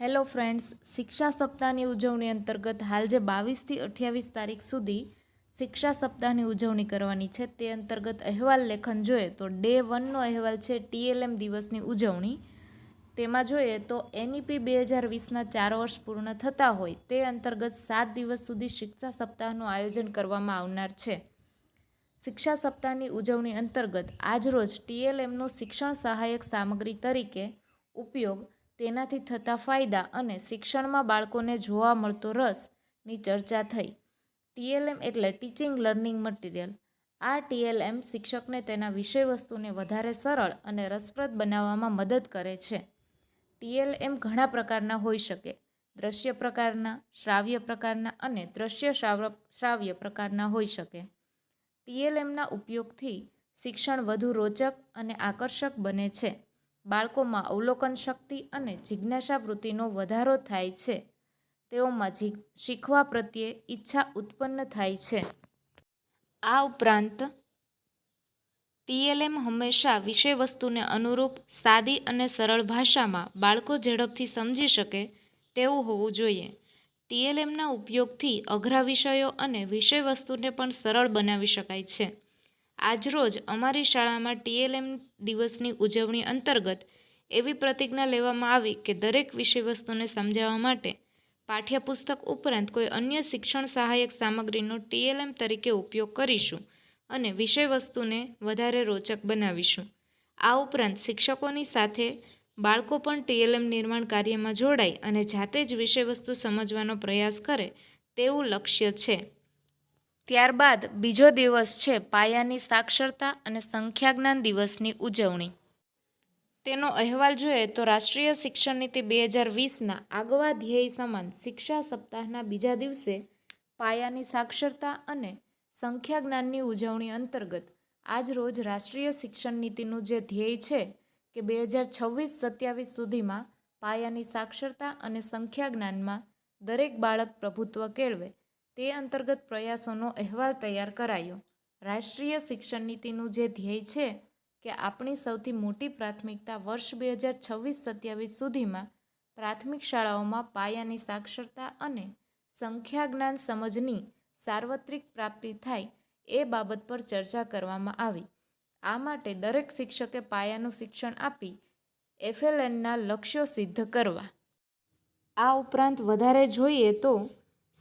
Hello friends, શિક્ષા સપ્તાહની ઉજવણી અંતર્ગત હાલ જે બાવીસથી અઠ્યાવીસ તારીખ સુધી શિક્ષા સપ્તાહની ઉજવણી કરવાની છે તે અંતર્ગત અહેવાલ લેખન જોઈએ તો ડે વનનો અહેવાલ છે ટીએલએમ દિવસની ઉજવણી. તેમાં જોઈએ તો એનઈપી બે હજાર વીસના ચાર વર્ષ પૂર્ણ થતા હોય તે અંતર્ગત સાત દિવસ સુધી શિક્ષા સપ્તાહનું આયોજન કરવામાં આવનાર છે. શિક્ષા સપ્તાહની ઉજવણી અંતર્ગત આજરોજ ટીએલએમનો શિક્ષણ સહાયક સામગ્રી તરીકે ઉપયોગ તેનાથી થતા ફાયદા અને શિક્ષણમાં બાળકોને જોવા મળતો રસની ચર્ચા થઈ. ટીએલએમ એટલે ટીચિંગ લર્નિંગ મટીરિયલ. આ ટીએલએમ શિક્ષકને તેના વિષયવસ્તુને વધારે સરળ અને રસપ્રદ બનાવવામાં મદદ કરે છે. ટીએલએમ ઘણા પ્રકારના હોઈ શકે. દ્રશ્ય પ્રકારના, શ્રાવ્ય પ્રકારના અને દ્રશ્ય શ્રાવ્ય પ્રકારના હોઈ શકે. ટીએલએમના ઉપયોગથી શિક્ષણ વધુ રોચક અને આકર્ષક બને છે. બાળકોમાં અવલોકન શક્તિ અને જિજ્ઞાસા વૃત્તિનો વધારો થાય છે. તેઓમાં જી, શીખવા પ્રત્યે ઈચ્છા ઉત્પન્ન થાય છે. આ ઉપરાંત, ટીએલએમ હંમેશા વિષયવસ્તુને અનુરૂપ સાદી અને સરળ ભાષામાં બાળકો ઝડપથી સમજી શકે તેવું હોવું જોઈએ. ટીએલએમના ઉપયોગથી અઘરા વિષયો અને વિષયવસ્તુને પણ સરળ બનાવી શકાય છે. આજરોજ અમારી શાળામાં ટીએલએમ દિવસની ઉજવણી અંતર્ગત એવી પ્રતિજ્ઞા લેવામાં આવી કે દરેક વિષયવસ્તુને સમજાવવા માટે પાઠ્યપુસ્તક ઉપરાંત કોઈ અન્ય શિક્ષણ સહાયક સામગ્રીનો ટીએલએમ તરીકે ઉપયોગ કરીશું અને વિષયવસ્તુને વધારે રોચક બનાવીશું. આ ઉપરાંત શિક્ષકોની સાથે બાળકો પણ ટીએલએમ નિર્માણ કાર્યમાં જોડાય અને જાતે જ વિષયવસ્તુ સમજવાનો પ્રયાસ કરે તેવું લક્ષ્ય છે. ત્યારબાદ બીજો દિવસ છે પાયાની સાક્ષરતા અને સંખ્યાજ્ઞાન દિવસની ઉજવણી. તેનો અહેવાલ જોઈએ તો રાષ્ટ્રીય શિક્ષણ નીતિ બે હજાર વીસના આગવા ધ્યેય સમાન શિક્ષા સપ્તાહના બીજા દિવસે પાયાની સાક્ષરતા અને સંખ્યાજ્ઞાનની ઉજવણી અંતર્ગત આજ રોજ રાષ્ટ્રીય શિક્ષણ નીતિનું જે ધ્યેય છે કે બે હજાર છવ્વીસ સત્યાવીસ સુધીમાં પાયાની સાક્ષરતા અને સંખ્યાજ્ઞાનમાં દરેક બાળક પ્રભુત્વ કેળવે તે અંતર્ગત પ્રયાસોનો અહેવાલ તૈયાર કરાયો. રાષ્ટ્રીય શિક્ષણ નીતિનું જે ધ્યેય છે કે આપણી સૌથી મોટી પ્રાથમિકતા વર્ષ બે હજાર છવ્વીસ સત્યાવીસ સુધીમાં પ્રાથમિક શાળાઓમાં પાયાની સાક્ષરતા અને સંખ્યાજ્ઞાન સમજની સાર્વત્રિક પ્રાપ્તિ થાય એ બાબત પર ચર્ચા કરવામાં આવી. આ માટે દરેક શિક્ષકે પાયાનું શિક્ષણ આપી એફએલએનના લક્ષ્યો સિદ્ધ કરવા. આ ઉપરાંત વધારે જોઈએ તો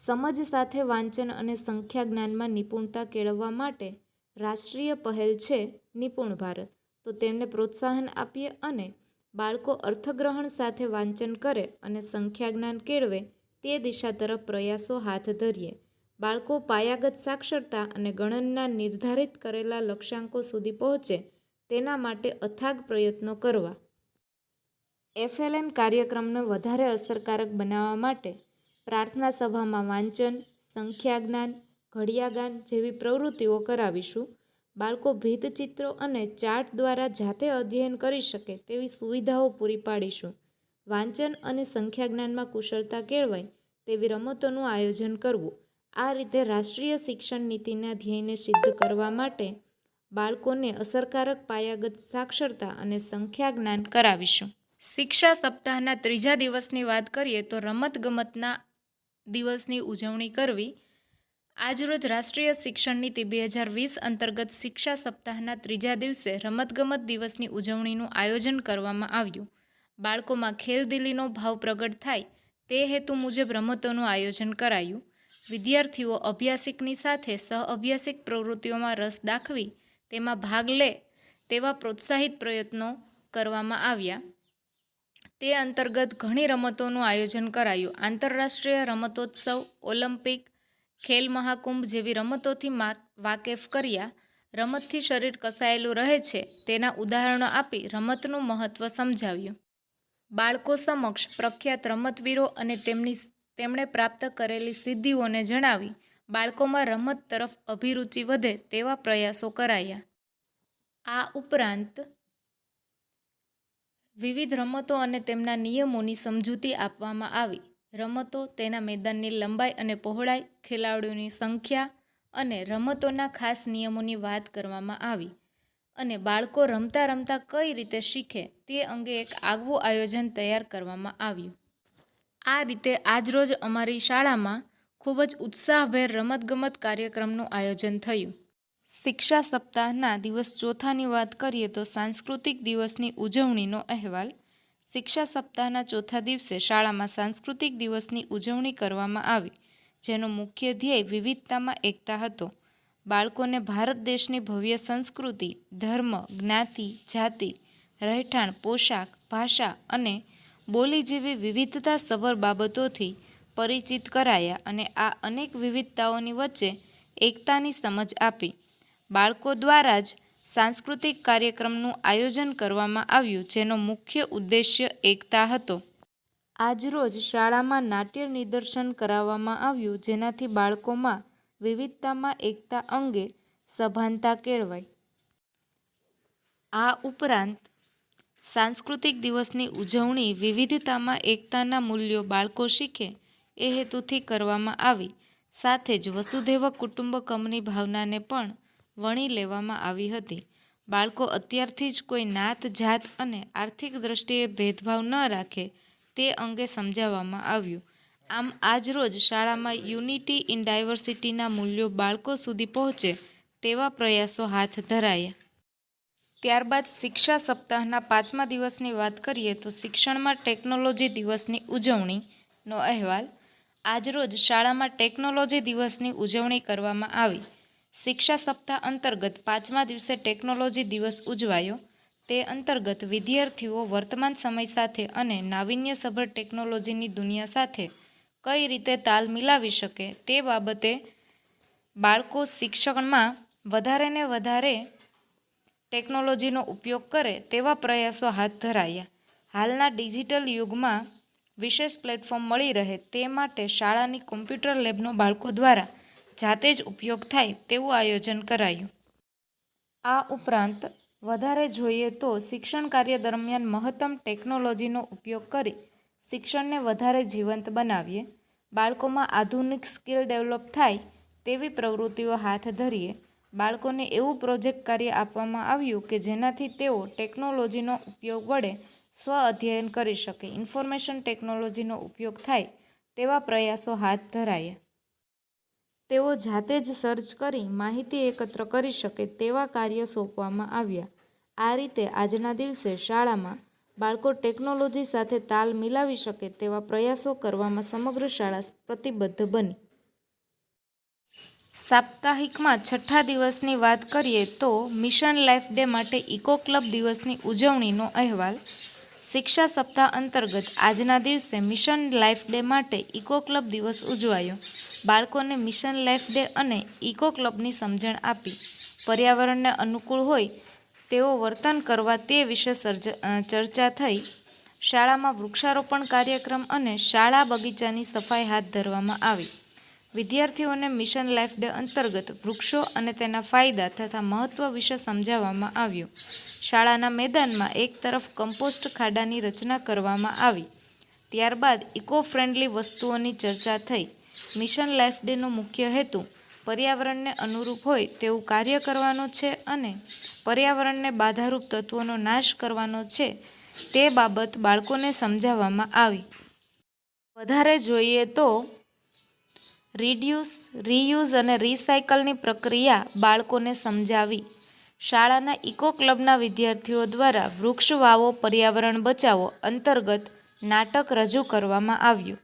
સમજ સાથે વાંચન અને સંખ્યા જ્ઞાનમાં નિપુણતા કેળવવા માટે રાષ્ટ્રીય પહેલ છે નિપુણ ભારત. તો તેમને પ્રોત્સાહન આપીએ અને બાળકો અર્થગ્રહણ સાથે વાંચન કરે અને સંખ્યા જ્ઞાન કેળવે તે દિશા તરફ પ્રયાસો હાથ ધરીએ. બાળકો પાયાગત સાક્ષરતા અને ગણનના નિર્ધારિત કરેલા લક્ષ્યાંકો સુધી પહોંચે તેના માટે અથાગ પ્રયત્નો કરવા. એફએલએન કાર્યક્રમને વધારે અસરકારક બનાવવા માટે પ્રાર્થના સભામાં વાંચન, સંખ્યાજ્ઞાન, ઘડિયાગાન જેવી પ્રવૃત્તિઓ કરાવીશું. બાળકો ભીતચિત્રો અને ચાર્ટ દ્વારા જાતે અધ્યયન કરી શકે તેવી સુવિધાઓ પૂરી પાડીશું. વાંચન અને સંખ્યાજ્ઞાનમાં કુશળતા કેળવાય તેવી રમતોનું આયોજન કરવું. આ રીતે રાષ્ટ્રીય શિક્ષણ નીતિના ધ્યેયને સિદ્ધ કરવા માટે બાળકોને અસરકારક પાયાગત સાક્ષરતા અને સંખ્યા જ્ઞાન કરાવીશું. શિક્ષા સપ્તાહના ત્રીજા દિવસની વાત કરીએ તો રમતગમતના દિવસની ઉજવણી કરવી. આજરોજ રાષ્ટ્રીય શિક્ષણ નીતિ બે હજાર વીસ અંતર્ગત શિક્ષા સપ્તાહના ત્રીજા દિવસે રમતગમત દિવસની ઉજવણીનું આયોજન કરવામાં આવ્યું. બાળકોમાં ખેલદિલીનો ભાવ પ્રગટ થાય તે હેતુ મુજબ રમતોનું આયોજન કરાયું. વિદ્યાર્થીઓ અભ્યાસિકની સાથે સહઅભ્યાસિક પ્રવૃત્તિઓમાં રસ દાખવી તેમાં ભાગ લે તેવા પ્રોત્સાહિત પ્રયત્નો કરવામાં આવ્યા. તે અંતર્ગત ઘણી રમતોનું આયોજન કરાયું. આંતરરાષ્ટ્રીય રમતોત્સવ, ઓલિમ્પિક, ખેલ મહાકુંભ જેવી રમતોથી વાકેફ કર્યા. રમતથી શરીર કસાયેલું રહે છે. તેના ઉદાહરણો આપી રમતનું મહત્ત્વ સમજાવ્યું. બાળકો સમક્ષ પ્રખ્યાત રમતવીરો અને તેમની તેમણે પ્રાપ્ત કરેલી સિદ્ધિઓને જણાવી, બાળકોમાં રમત તરફ અભિરુચિ વધે તેવા પ્રયાસો કરાયા. આ ઉપરાંત વિવિધ રમતો અને તેમના નિયમોની સમજૂતી આપવામાં આવી. રમતો તેના મેદાનની લંબાઈ અને પહોળાઈ, ખેલાડીઓની સંખ્યા અને રમતોના ખાસ નિયમોની વાત કરવામાં આવી. અને બાળકો રમતા રમતા કઈ રીતે શીખે તે અંગે એક આગવું આયોજન તૈયાર કરવામાં આવ્યું. આ રીતે આજરોજ અમારી શાળામાં ખૂબ જ ઉત્સાહભેર રમતગમત કાર્યક્રમનું આયોજન થયું. શિક્ષા સપ્તાહના દિવસ ચોથાની વાત કરીએ તો સાંસ્કૃતિક દિવસની ઉજવણીનો અહેવાલ. શિક્ષા સપ્તાહના ચોથા દિવસે શાળામાં સાંસ્કૃતિક દિવસની ઉજવણી કરવામાં આવી, જેનો મુખ્ય ધ્યેય વિવિધતામાં એકતા હતો. બાળકોને ભારત દેશની ભવ્ય સંસ્કૃતિ, ધર્મ, જ્ઞાતિ, જાતિ, રહેઠાણ, પોશાક, ભાષા અને બોલી જેવી વિવિધતા સભર બાબતોથી પરિચિત કરાયા અને આ અનેક વિવિધતાઓની વચ્ચે એકતાની સમજ આપી. બાળકો દ્વારા જ સાંસ્કૃતિક કાર્યક્રમનું આયોજન કરવામાં આવ્યું, જેનો મુખ્ય ઉદ્દેશ્ય એકતા હતો. આજરોજ શાળામાં નાટ્ય નિદર્શન કરાવવામાં આવ્યું, જેનાથી બાળકોમાં વિવિધતામાં એકતા અંગે સભાનતા કેળવાઈ. આ ઉપરાંત સાંસ્કૃતિક દિવસની ઉજવણી વિવિધતામાં એકતાના મૂલ્યો બાળકો શીખે એ હેતુથી કરવામાં આવી. સાથે જ વસુધૈવ કુટુંબકમની ભાવનાને પણ વણી લેવામાં આવી હતી. બાળકો અત્યારથી જ કોઈ નાત, જાત અને આર્થિક દ્રષ્ટિએ ભેદભાવ ન રાખે તે અંગે સમજાવવામાં આવ્યું. આમ આજરોજ શાળામાં યુનિટી ઇન ડાયવર્સિટીના મૂલ્યો બાળકો સુધી પહોંચે તેવા પ્રયાસો હાથ ધરાયા. ત્યારબાદ શિક્ષા સપ્તાહના પાંચમા દિવસની વાત કરીએ તો શિક્ષણમાં ટેકનોલોજી દિવસની ઉજવણીનો અહેવાલ. આજરોજ શાળામાં ટેકનોલોજી દિવસની ઉજવણી કરવામાં આવી. શિક્ષા સપ્તાહ અંતર્ગત પાંચમા દિવસે ટેકનોલોજી દિવસ ઉજવાયો. તે અંતર્ગત વિદ્યાર્થીઓ વર્તમાન સમય સાથે અને નાવીન્યસભર ટેકનોલોજીની દુનિયા સાથે કઈ રીતે તાલ મિલાવી શકે તે બાબતે બાળકો શિક્ષણમાં વધારે ને વધારે ટેકનોલોજીનો ઉપયોગ કરે તેવા પ્રયાસો હાથ ધરાયા. હાલના ડિજિટલ યુગમાં વિશેષ પ્લેટફોર્મ મળી રહે તે માટે શાળાની કોમ્પ્યુટર લેબનો બાળકો દ્વારા જાતે જ ઉપયોગ થાય તેવું આયોજન કરાયું. આ ઉપરાંત, વધારે જોઈએ તો શિક્ષણ કાર્ય દરમિયાન મહત્તમ ટેકનોલોજીનો ઉપયોગ કરી શિક્ષણને વધારે જીવંત બનાવીએ, બાળકોમાં આધુનિક સ્કિલ ડેવલપ થાય તેવી પ્રવૃત્તિઓ હાથ ધરીએ, બાળકોને એવું પ્રોજેક્ટ કાર્ય આપવામાં આવ્યું કે જેનાથી તેઓ ટેકનોલોજીનો ઉપયોગ વડે સ્વ અધ્યયન કરી શકે, ઇન્ફોર્મેશન ટેકનોલોજીનો ઉપયોગ થાય તેવા પ્રયાસો હાથ ધરાયા. તેઓ જાતે જ સર્ચ કરી માહિતી એકત્ર કરી શકે તેવા કાર્ય સોંપવામાં આવ્યા. આ રીતે આજના દિવસે શાળામાં બાળકો ટેકનોલોજી સાથે તાલ મિલાવી શકે તેવા પ્રયાસો કરવામાં સમગ્ર શાળા પ્રતિબદ્ધ બની. સાપ્તાહિકમાં છઠ્ઠા દિવસની વાત કરીએ તો મિશન લાઈફ ડે માટે ઇકો ક્લબ દિવસની ઉજવણીનો અહેવાલ શિક્ષા સપ્તાહ અંતર્ગત આજના દિવસે મિશન લાઈફ ડે માટે ઇકો ક્લબ દિવસ ઉજવાયો. બાળકોને મિશન લાઈફ ડે અને ઇકો ક્લબની સમજણ આપી. પર્યાવરણને અનુકૂળ હોય તેઓ વર્તન કરવા તે વિશે ચર્ચા થઈ. શાળામાં વૃક્ષારોપણ કાર્યક્રમ અને શાળા બગીચાની સફાઈ હાથ ધરવામાં આવી. વિદ્યાર્થીઓને મિશન લાઈફ ડે અંતર્ગત વૃક્ષો અને તેના ફાયદા તથા મહત્ત્વ વિશે સમજાવવામાં આવ્યું. શાળાના મેદાનમાં એક તરફ કમ્પોસ્ટ ખાડાની રચના કરવામાં આવી. ત્યારબાદ ઇકો ફ્રેન્ડલી વસ્તુઓની ચર્ચા થઈ. મિશન લાઈફ ડેનો મુખ્ય હેતુ, પર્યાવરણને અનુરૂપ હોય તેવું કાર્ય કરવાનો છે અને પર્યાવરણને બાધારૂપ તત્વોનો નાશ કરવાનો છે તે બાબત બાળકોને સમજાવવામાં આવી. વધારે જોઈએ તો રિડ્યુસ, રીયુઝ અને રિસાયકલની પ્રક્રિયા બાળકોને સમજાવી. શાળાના ઇકો ક્લબના વિદ્યાર્થીઓ દ્વારા વૃક્ષ વાવો, પર્યાવરણ બચાવો અંતર્ગત નાટક રજૂ કરવામાં આવ્યું.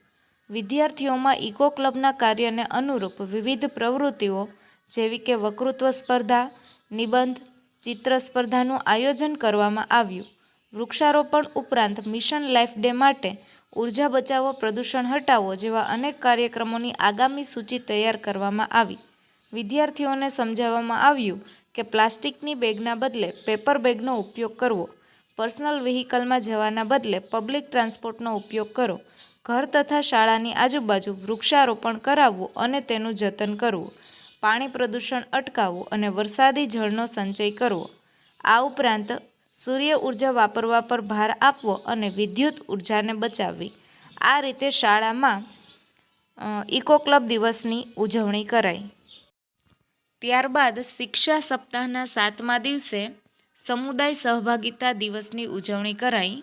વિદ્યાર્થીઓમાં ઇકો ક્લબના કાર્યને અનુરૂપ વિવિધ પ્રવૃત્તિઓ જેવી કે વક્તૃત્વ સ્પર્ધા, નિબંધ, ચિત્ર સ્પર્ધાનું આયોજન કરવામાં આવ્યું. વૃક્ષારોપણ ઉપરાંત મિશન લાઈફ ડે માટે ઊર્જા બચાવો, પ્રદૂષણ હટાવો જેવા અનેક કાર્યક્રમોની આગામી સૂચિ તૈયાર કરવામાં આવી. વિદ્યાર્થીઓને સમજાવવામાં આવ્યું કે પ્લાસ્ટિકની બેગના બદલે પેપર બેગનો ઉપયોગ કરવો. પર્સનલ વ્હીકલમાં જવાના બદલે પબ્લિક ટ્રાન્સપોર્ટનો ઉપયોગ કરો. ઘર તથા શાળાની આજુબાજુ વૃક્ષારોપણ કરાવવું અને તેનું જતન કરવું. પાણી પ્રદૂષણ અટકાવવું અને વરસાદી જળનો સંચય કરવો. આ ઉપરાંત સૂર્ય ઊર્જા વાપરવા પર ભાર આપવો અને વિદ્યુત ઉર્જાને બચાવવી. આ રીતે શાળામાં ઇકો ક્લબ દિવસની ઉજવણી કરાઈ. ત્યારબાદ શિક્ષા સપ્તાહના સાતમા દિવસે સમુદાય સહભાગિતા દિવસની ઉજવણી કરાઈ.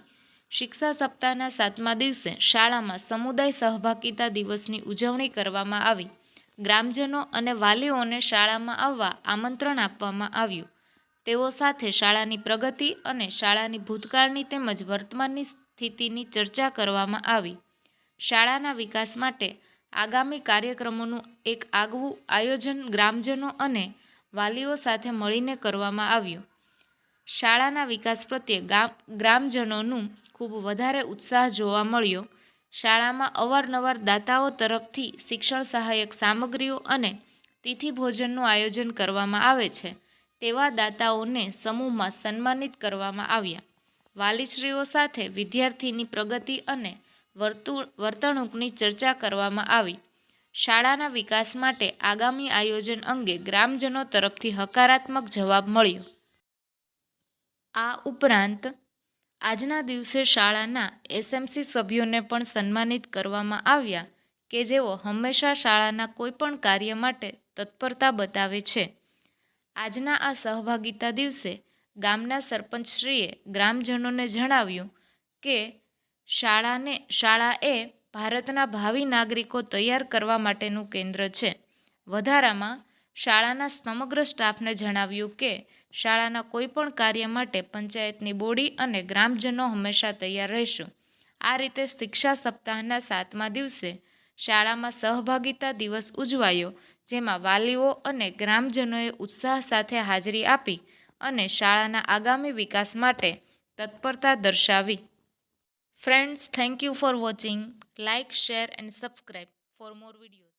શિક્ષા સપ્તાહના સાતમા દિવસે શાળામાં સમુદાય સહભાગિતા દિવસની ઉજવણી કરવામાં આવી. ગ્રામજનો અને વાલીઓને શાળામાં આવવા આમંત્રણ આપવામાં આવ્યું. તેઓ સાથે શાળાની પ્રગતિ અને શાળાની ભૂતકાળની તેમજ વર્તમાનની સ્થિતિની ચર્ચા કરવામાં આવી. શાળાના વિકાસ માટે આગામી કાર્યક્રમોનું એક આગવું આયોજન ગ્રામજનો અને વાલીઓ સાથે મળીને કરવામાં આવ્યું. શાળાના વિકાસ પ્રત્યે ગ્રામજનોનું ખૂબ વધારે ઉત્સાહ જોવા મળ્યો. શાળામાં અવારનવાર દાતાઓ તરફથી શિક્ષણ સહાયક સામગ્રીઓ અને તિથિ ભોજનનું આયોજન કરવામાં આવે છે, તેવા દાતાઓને સમૂહમાં સન્માનિત કરવામાં આવ્યા. વાલીશ્રીઓ સાથે વિદ્યાર્થીની પ્રગતિ અને વર્તુ, વર્તણૂકની ચર્ચા કરવામાં આવી. શાળાના વિકાસ માટે આગામી આયોજન અંગે ગ્રામજનો તરફથી હકારાત્મક જવાબ મળ્યો. આ ઉપરાંત, આજના દિવસે શાળાના એસએમસી સભ્યોને પણ સન્માનિત કરવામાં આવ્યા કે જેઓ હંમેશા શાળાના કોઈપણ કાર્ય માટે તત્પરતા બતાવે છે. આજના આ સહભાગિતા દિવસે ગામના સરપંચશ્રીએ ગ્રામજનોને જણાવ્યું કે શાળાને શાળા એ ભારતના ભાવિ નાગરિકો તૈયાર કરવા માટેનું કેન્દ્ર છે. વધારામાં શાળાના સમગ્ર સ્ટાફને જણાવ્યું કે, શાળાના કોઈપણ કાર્ય માટે પંચાયતની બોડી અને ગ્રામજનો હંમેશા તૈયાર રહેશું. આ રીતે શિક્ષા સપ્તાહના સાતમા દિવસે શાળામાં સહભાગિતા દિવસ ઉજવાયો, જેમાં વાલીઓ અને ગ્રામજનોએ ઉત્સાહ સાથે હાજરી આપી અને શાળાના આગામી વિકાસ માટે તત્પરતા દર્શાવી. Friends, thank you for watching. Like, share and subscribe for more videos.